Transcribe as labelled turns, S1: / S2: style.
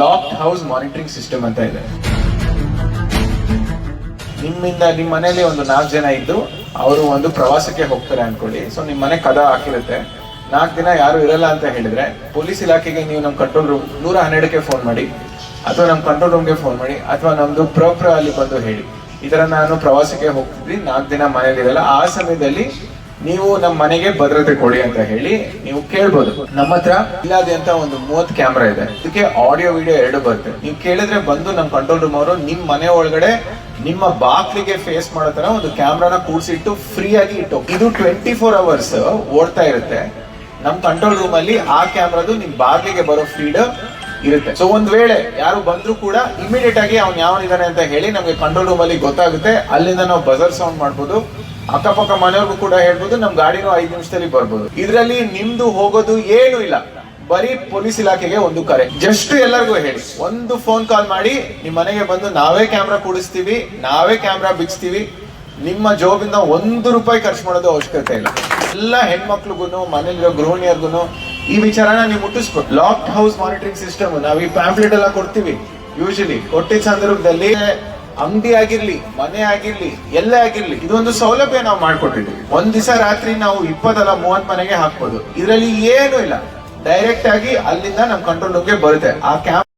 S1: Locked house monitoring system ಅಂತ ಇದೆ. ನಿಮ್ಮಿಂದ ನಿಮ್ಮ ಮನೇಲಿ ಒಂದು ನಾಲ್ಕು ಜನ ಇದ್ದು ಅವರು ಒಂದು ಪ್ರವಾಸಕ್ಕೆ ಹೋಗ್ತಾರೆ ಅನ್ಕೊಳ್ಳಿ. ಸೊ ನಿಮ್ಮ ಮನೆ ಕದ ಹಾಕಿರುತ್ತೆ. ನಾಲ್ಕು ದಿನ ಯಾರು ಇರಲ್ಲ ಅಂತ ಹೇಳಿದ್ರೆ ಪೊಲೀಸ್ ಇಲಾಖೆಗೆ ನೀವು ನಮ್ಮ ಕಂಟ್ರೋಲ್ ರೂಮ್ ನೂರ ಹನ್ನೆರಡಕ್ಕೆ ಫೋನ್ ಮಾಡಿ, ಅಥವಾ ನಮ್ಮ ಕಂಟ್ರೋಲ್ ರೂಮ್ಗೆ ಫೋನ್ ಮಾಡಿ, ಅಥವಾ ನಮ್ದು ಪ್ರೋಪ್ರ ಅಲ್ಲಿ ಬಂದು ಹೇಳಿ. ಈ ತರ ನಾನು ಪ್ರವಾಸಕ್ಕೆ ಹೋಗ್ತಿದ್ವಿ. ನಾಲ್ಕು ದಿನ ಮನೇಲಿ ಇರಲ್ಲ. ಆ ಸಮಯದಲ್ಲಿ ನೀವು ನಮ್ಮ ಮನೆಗೆ ಭದ್ರತೆ ಕೊಡಿ ಅಂತ ಹೇಳಿ ನೀವು ಕೇಳ್ಬೋದು. ನಮ್ಮ ಹತ್ರ ಇಲ್ಲದೆ ಅಂತ ಒಂದು ಮೂವತ್ ಕ್ಯಾಮ್ರಾ ಇದೆ. ಇದಕ್ಕೆ ಆಡಿಯೋ ವಿಡಿಯೋ ಎರಡು ಬರುತ್ತೆ. ನೀವು ಕೇಳಿದ್ರೆ ಬಂದು ನಮ್ಮ ಕಂಟ್ರೋಲ್ ರೂಮ್ ಅವರು ನಿಮ್ ಮನೆ ಒಳಗಡೆ ನಿಮ್ಮ ಬಾಕ್ಲಿಗೆ ಫೇಸ್ ಮಾಡೋ ತರ ಒಂದು ಕ್ಯಾಮ್ರಾನ ಕೂಡಿಸಿಟ್ಟು ಫ್ರೀ ಆಗಿ ಇಟ್ಟು ಇದು ಟ್ವೆಂಟಿ ಫೋರ್ ಅವರ್ಸ್ ಓಡ್ತಾ ಇರುತ್ತೆ. ನಮ್ಮ ಕಂಟ್ರೋಲ್ ರೂಮ್ ಅಲ್ಲಿ ಆ ಕ್ಯಾಮ್ರಾದು ನಿಮ್ ಬಾಗ್ಲಿಗೆ ಬರೋ ಫೀಡ್ ಇರುತ್ತೆ. ಸೊ ಒಂದ್ ವೇಳೆ ಯಾರು ಬಂದ್ರು ಕೂಡ ಇಮಿಡಿಯೇಟ್ ಆಗಿ ಅವ್ನು ಇದಾನೆ ಅಂತ ಹೇಳಿ ನಮಗೆ ಕಂಟ್ರೋಲ್ ರೂಮ್ ಅಲ್ಲಿ ಗೊತ್ತಾಗುತ್ತೆ. ಅಲ್ಲಿಂದ ನಾವು ಬಜರ್ ಸೌಂಡ್ ಮಾಡ್ಬೋದು. ಅಕ್ಕಪಕ್ಕ ಮನೆಯವ್ರಿಗೂ ಕೂಡ ಹೇಳ್ಬೋದು, ನಮ್ ಗಾಡಿನೂ ಐದು ನಿಮಿಷದಲ್ಲಿ ಬರ್ಬೋದು. ಇದರಲ್ಲಿ ನಿಮ್ದು ಹೋಗೋದು ಏನು ಇಲ್ಲ. ಬರೀ ಪೊಲೀಸ್ ಇಲಾಖೆಗೆ ಒಂದು ಕರೆ. ಜಸ್ಟ್ ಎಲ್ಲರಿಗೂ ಹೇಳಿ. ಒಂದು ಫೋನ್ ಕಾಲ್ ಮಾಡಿ, ನಿಮ್ ಮನೆಗೆ ಬಂದು ನಾವೇ ಕ್ಯಾಮ್ರಾ ಕೂಡಿಸ್ತೀವಿ, ನಾವೇ ಕ್ಯಾಮ್ರಾ ಬಿಚ್ತೀವಿ ನಿಮ್ಮ ಜೋಬಿಂದ ಒಂದು ರೂಪಾಯಿ ಖರ್ಚು ಮಾಡೋದು ಅವಶ್ಯಕತೆ ಇಲ್ಲ. ಎಲ್ಲ ಹೆಣ್ಮಕ್ಳಿಗೂ ಮನೇಲಿರೋ ಗೃಹಿಣಿಯರ್ಗು ಈ ವಿಚಾರನ ನೀವು ಮುಟ್ಟಿಸ್ಬೇಕು ಲಾಕ್ಡ್ ಹೌಸ್ ಮಾನಿಟರಿಂಗ್ ಸಿಸ್ಟಮ್ ನಾವ್ ಈ ಪ್ಯಾಂಪ್ಲೆಟ್ ಎಲ್ಲ ಕೊಡ್ತೀವಿ. ಯೂಶಲಿ ಕೊಟ್ಟಿದ್ದ ಸಂದರ್ಭದಲ್ಲಿ ಅಂಗಡಿ ಆಗಿರ್ಲಿ, ಮನೆ ಆಗಿರ್ಲಿ, ಎಲ್ಲೇ ಆಗಿರ್ಲಿ, ಇದೊಂದು ಸೌಲಭ್ಯ ನಾವು ಮಾಡ್ಕೊಟ್ಟಿದ್ದೀವಿ. ಒಂದ್ ದಿವಸ ರಾತ್ರಿ ನಾವು ಇಪ್ಪತ್ತಲ್ಲ ಮೂವತ್ ಮನೆಗೆ ಹಾಕ್ಬೋದು. ಇದರಲ್ಲಿ ಏನು ಇಲ್ಲ. ಡೈರೆಕ್ಟ್ ಆಗಿ ಅಲ್ಲಿಂದ ನಮ್ ಕಂಟ್ರೋಲ್ ರೂಮ್ಗೆ ಬರುತ್ತೆ. ಆ ಕ್ಯಾಮ್